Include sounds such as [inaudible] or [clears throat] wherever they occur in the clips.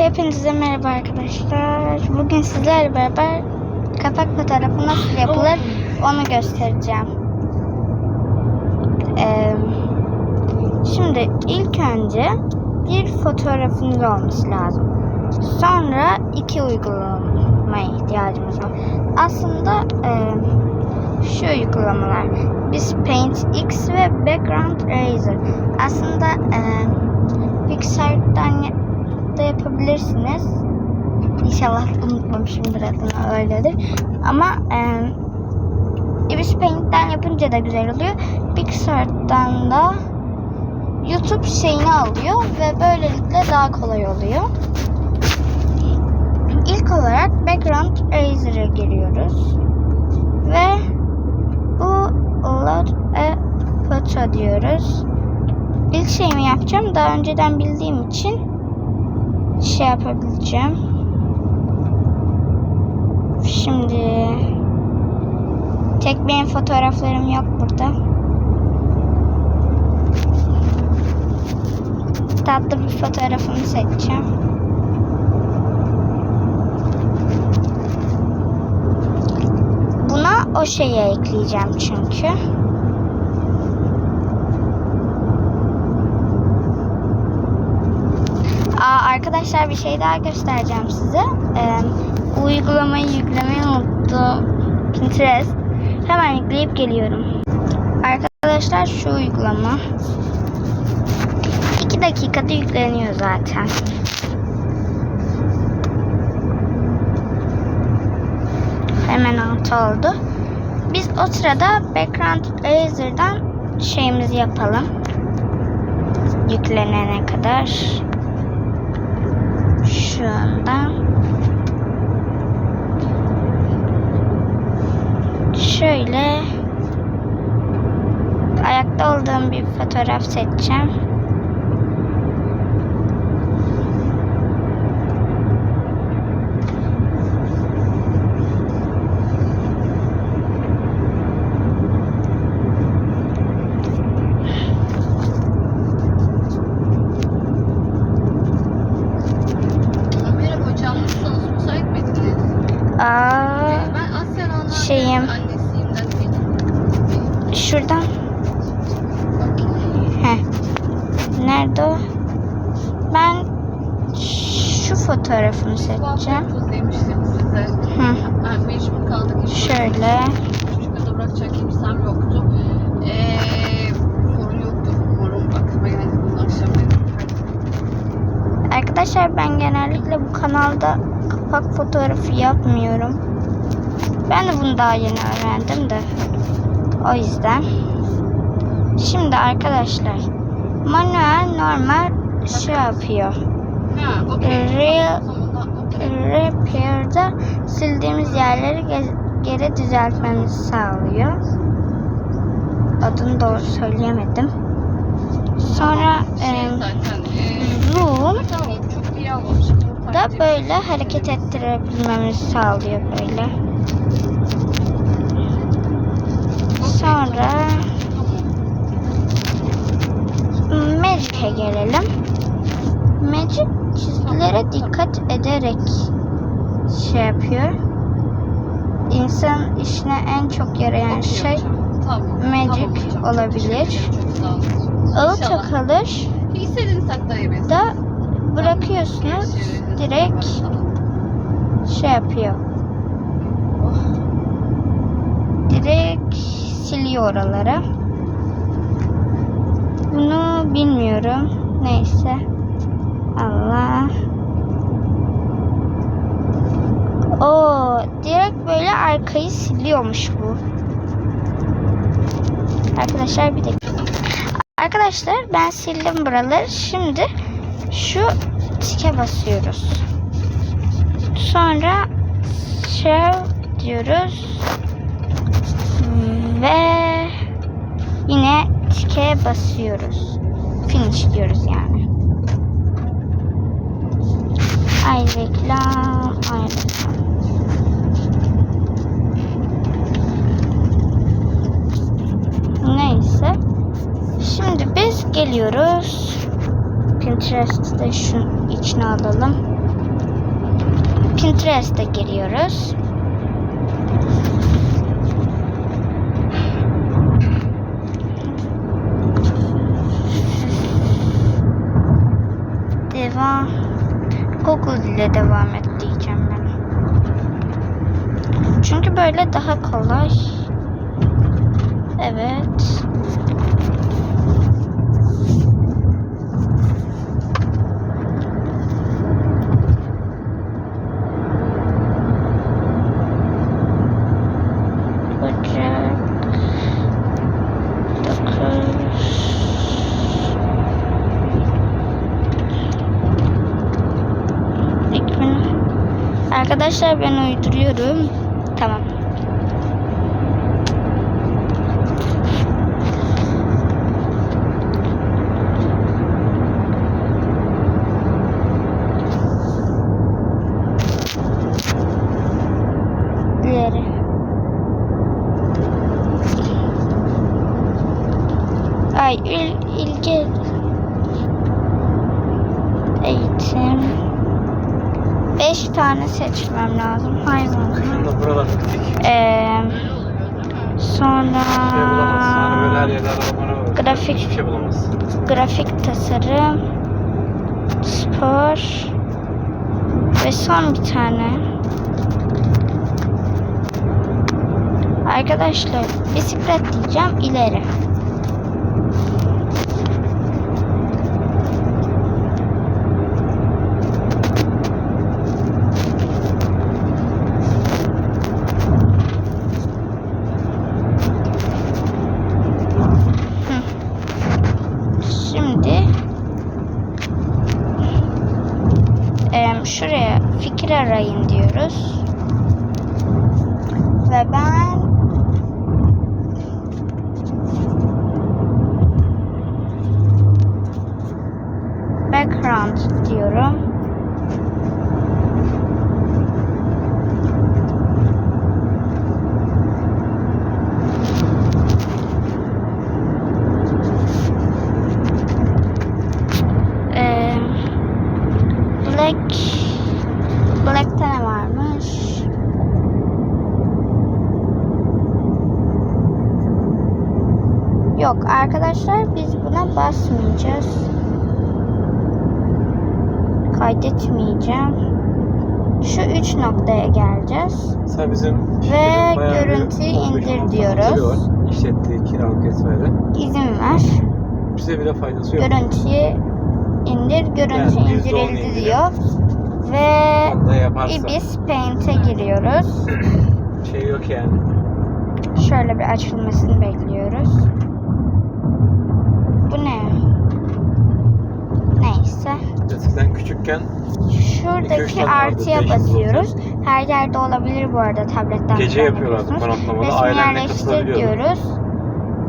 Hepinize merhaba arkadaşlar. Bugün sizlerle beraber kapak fotoğrafı nasıl yapılır onu göstereceğim. Ee, şimdi ilk önce bir fotoğrafınız olması lazım. Sonra iki uygulamaya ihtiyacımız var. Aslında e, şu uygulamalar. Biz Paint X ve Background Eraser. Aslında e, Pixar'dan da yapabilirsiniz. İnşallah unutmamışımdır adını öyledir. Ama e, biz Paint'ten yapınca da güzel oluyor. Pixar'dan da YouTube şeyini alıyor ve böylelikle daha kolay oluyor. İlk olarak Background Eraser'a giriyoruz. Ve bu Load a Photo diyoruz. İlk şeyimi yapacağım. Daha önceden bildiğim için şey yapabileceğim. Şimdi tek benim fotoğraflarım yok burada. Tatlı bir fotoğrafımı seçeceğim. Buna o şeyi ekleyeceğim çünkü. Aa, arkadaşlar bir şey daha göstereceğim size. Ee, uygulamayı yüklemeyi unuttum. Pinterest. Hemen yükleyip geliyorum. Arkadaşlar şu uygulama. 2 dakikada yükleniyor zaten. Hemen altı oldu. Biz o sırada Background Eraser'dan şeyimizi yapalım. Yüklenene kadar. Şu anda. Şöyle ayakta olduğum bir fotoğraf seçeceğim. Aa, Şeyim. şuradan. Heh. Nerede o? Ben şu fotoğrafımı seçeceğim. Hı. Mecbur kaldık. Şöyle. Çocukları da bırakacak kimsem yoktu. Arkadaşlar ben genellikle bu kanalda kapak fotoğrafı yapmıyorum. Ben de bunu daha yeni öğrendim de. O yüzden. Şimdi arkadaşlar manuel normal şey yapıyor. Okey. Repair'da sildiğimiz yerleri ge- geri düzeltmemizi sağlıyor. Adını doğru söyleyemedim. Sonra Şey em, da böyle hareket ettirebilmemizi sağlıyor böyle. Sonra Magic'e gelelim. Magic çizgilere dikkat ederek şey yapıyor. İnsan işine en çok yarayan şey magic olabilir. teşekkür ederim. Çok sağ olun. ağı İnşallah. takılır da bırakıyorsunuz direkt şey yapıyor. Direkt siliyor oraları. Bunu bilmiyorum. Neyse. Allah. O direkt böyle arkayı siliyormuş bu. Arkadaşlar bir dakika. Arkadaşlar ben sildim buraları. Şimdi şu tike basıyoruz. Sonra show diyoruz. Ve yine tike basıyoruz. Finish diyoruz yani. Ay reklam, ay reklam. Neyse. Şimdi biz geliyoruz. Pinterest'te şunun içine alalım. Pinterest'e giriyoruz. Devam. Google ile devam et diyeceğim ben. Çünkü böyle daha kolay. Evet. Arkadaşlar ben uyduruyorum. Tamam. İleri. Ay il, ilgi. Eğitim. Beş tane seçmem lazım. Hayvan. Kışında buralar gittik. Ee, sonra şey bulamazsın. Hani böyle her yerde araba var. Grafik. Hiçbir şey bulamazsın. grafik tasarım, spor ve son bir tane. Arkadaşlar bisiklet diyeceğim ileri. Hı. Şimdi em, şuraya fikir arayın diyoruz. Ve ben background diyorum. Em, Black Black'te varmış? Yok arkadaşlar biz buna basmayacağız. Kaydetmeyeceğim. Şu üç noktaya geleceğiz. Sen bizim Ve görüntüyü 15 indir diyoruz. İşlettiği kiralık vesaire. İzin ver. Bize bile faydası yok. Görüntüyü indir. Görüntü Yani indirildi indirelim. diyor. Ve. Ibis Paint'e giriyoruz. [clears throat] Şey yok yani. Şöyle bir açılmasını bekliyoruz. Bu ne? Neyse. Eskiden küçükken Şuradaki artıya basıyoruz. Her yerde olabilir bu arada tabletten. gece yapıyorlardı konaklamada. Ailenle diyoruz.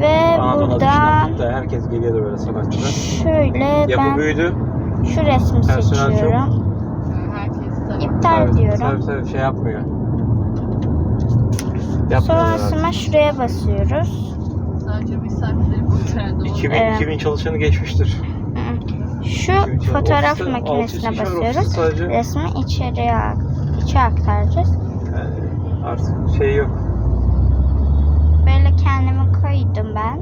Ve Anadolu'da buradan düşünen herkes geliyordu böyle sanatçılar. şöyle Yapı ben büyüdü. şu resmi Personel çok. seçiyorum. Herkes tabii. İptal Tabii, diyorum. Tabii tabii şey yapmıyor. Yapmıyorlar artık. Sonrasında şuraya basıyoruz. Sadece misafirleri kurtardı. 2000, Ee, 2000 çalışanı geçmiştir. Şu 2000 çalışanı. fotoğraf Ofiste- makinesine ofiste basıyoruz. Sadece Resmi içeriye içe aktaracağız. yani artık şey yok. Böyle kendimi koydum ben.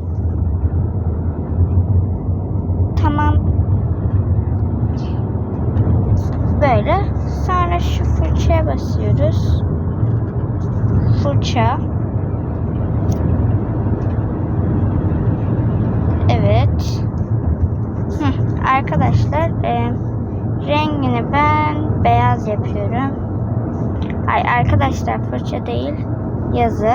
Tamam. Böyle. Sonra şu fırçaya basıyoruz. Fırça. Evet. Hı, arkadaşlar e, rengini ben beyaz yapıyorum. Ay arkadaşlar fırça değil yazı.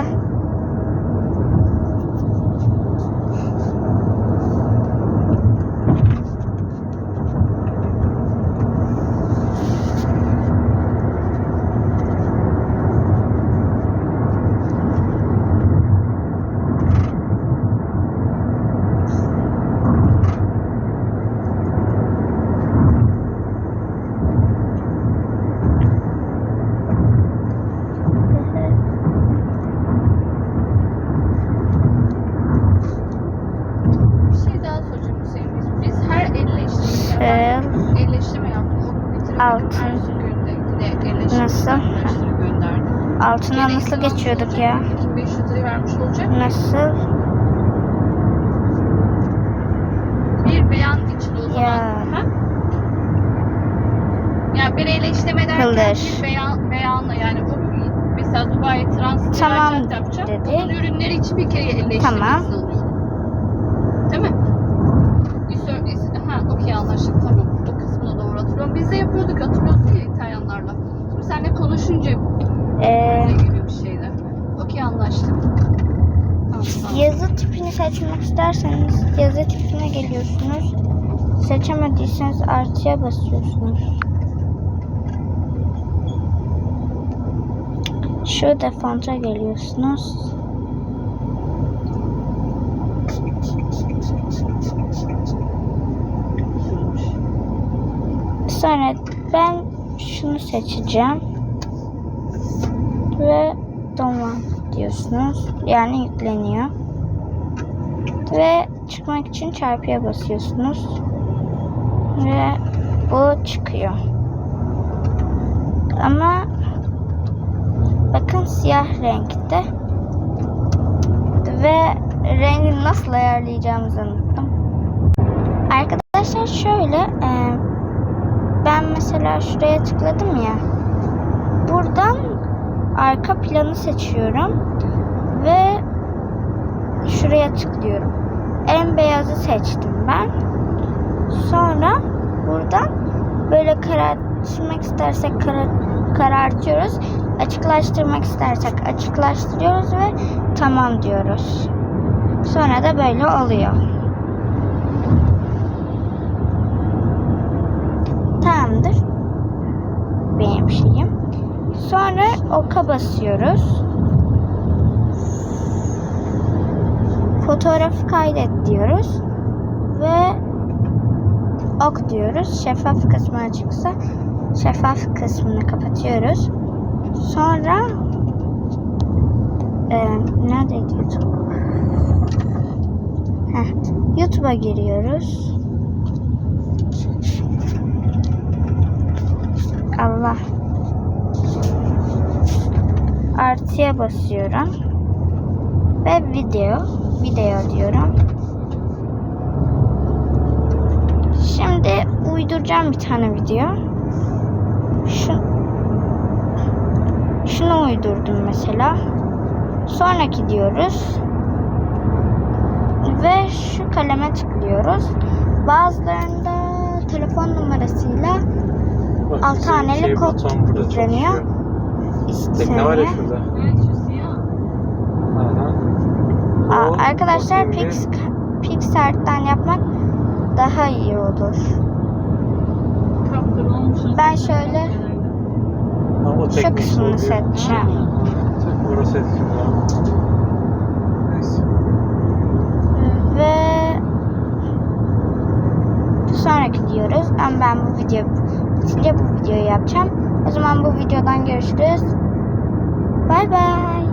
Nasıl geçiyorduk ya? 2500 lira vermiş olacak. Nasıl? Bir beyan için o zaman. Ya. Ha? Yani bireyle işleme derken Kıldır. bir beyan, beyanla yani o mesela Dubai transit Tamam yapacak. dedi. Onun ürünleri için bir kere elle işlemesini Tamam. alıyorum. Değil mi? İs- ha, okey anlaştık tamam. O kısmına doğru hatırlıyorum. Biz de yapıyorduk hatırlıyorsun ya İtalyanlarla. Şimdi seninle konuşunca Ee, ne gibi bir şeydi. Okey anlaştık. Yazı tipini seçmek isterseniz yazı tipine geliyorsunuz. Seçemediyseniz artıya basıyorsunuz. Şurada fonta geliyorsunuz. Sonra ben şunu seçeceğim. Ve download diyorsunuz. Yani yükleniyor. Ve çıkmak için çarpıya basıyorsunuz. Ve bu çıkıyor. Ama bakın siyah renkte. Ve rengini nasıl ayarlayacağımızı unuttum. Arkadaşlar şöyle ben mesela şuraya tıkladım ya. Buradan arka planı seçiyorum ve şuraya tıklıyorum. En beyazı seçtim ben. Sonra buradan böyle karartmak istersek karar, karartıyoruz. Açıklaştırmak istersek açıklaştırıyoruz ve tamam diyoruz. Sonra da böyle oluyor. Tamamdır. Benim şeyim. Sonra oka basıyoruz. Fotoğrafı kaydet diyoruz. Ve ok diyoruz. Şeffaf kısmı açıksa şeffaf kısmını kapatıyoruz. Sonra e, neredeydi YouTube? YouTube'a giriyoruz. Allah. Artıya basıyorum. Ve video. Video diyorum. Şimdi uyduracağım bir tane video. Şu, şunu uydurdum mesela. Sonraki diyoruz. Ve şu kaleme tıklıyoruz. Bazılarında telefon numarasıyla Bak, Altı bizim haneli şey, kod yükleniyor. Tekne var ya şurada. Aa, arkadaşlar. Pix, Pixart'tan yapmak daha iyi olur. Ben şöyle Ha, o şu kısmını seçeceğim. Burası. Ve sonraki diyoruz. Ama ben bu video bitince bu videoyu yapacağım. O zaman bu videodan görüşürüz. Bay bay.